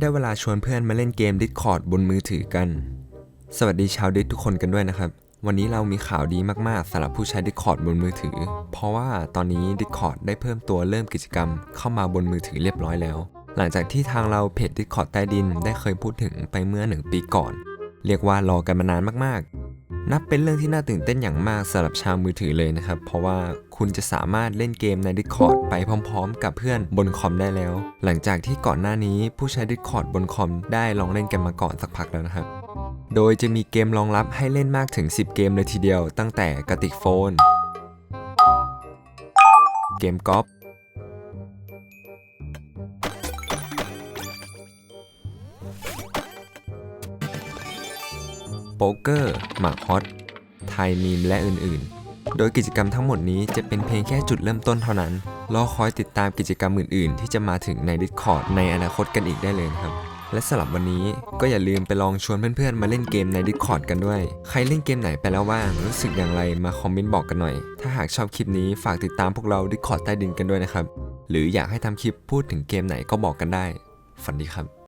ได้เวลาชวนเพื่อนมาเล่นเกม Discord บนมือถือกัน สวัสดีชาวดิสทุกคนกันด้วยนะครับ วันนี้เรามีข่าวดีมากๆสำหรับผู้ใช้ Discord บนมือถือ เพราะว่าตอนนี้ Discord ได้เพิ่มตัวเริ่มกิจกรรมเข้ามาบนมือถือเรียบร้อยแล้ว หลังจากที่ทางเราเพจ Discord ใต้ดินได้เคยพูดถึงไปเมื่อหนึ่งปีก่อน เรียกว่ารอกันมานานมากๆ นับเป็นเรื่องที่น่าตื่นเต้นอย่างมากสำหรับชาวมือถือเลยนะครับ เพราะว่าคุณจะสามารถเล่นเกมใน Discord ไปพร้อมๆ กับเพื่อนบนคอมได้แล้ว หลังจากที่ก่อนหน้านี้ผู้ใช้ Discord บนคอมได้ลองเล่นกันมาก่อนสักพักแล้วนะครับ โดยจะมีเกมรองรับให้เล่นมากถึง 10 เกมเลยทีเดียว ตั้งแต่กระติกโฟน เกมกอล์ฟ ป๊กเกอร์ หมากฮอต ไทยมีมและอื่นๆ โดยกิจกรรมทั้งหมดนี้จะเป็นเพียงแค่จุดเริ่มต้นเท่านั้น รอคอยติดตามกิจกรรมอื่นๆ ที่จะมาถึงใน Discord ในอนาคตกันอีกได้เลยครับ และสำหรับวันนี้ก็อย่าลืมไปลองชวนเพื่อนๆ มาเล่นเกมใน Discord กันด้วย ใครเล่นเกมไหนไปแล้วบ้าง รู้สึกอย่างไรมาคอมเมนต์บอกกันหน่อย ถ้าหากชอบคลิปนี้ฝากติดตามพวกเรา Discord ใต้ดินกันด้วยนะครับ หรืออยากให้ทำคลิปพูดถึงเกมไหนก็บอกกันได้ ฝันดีครับ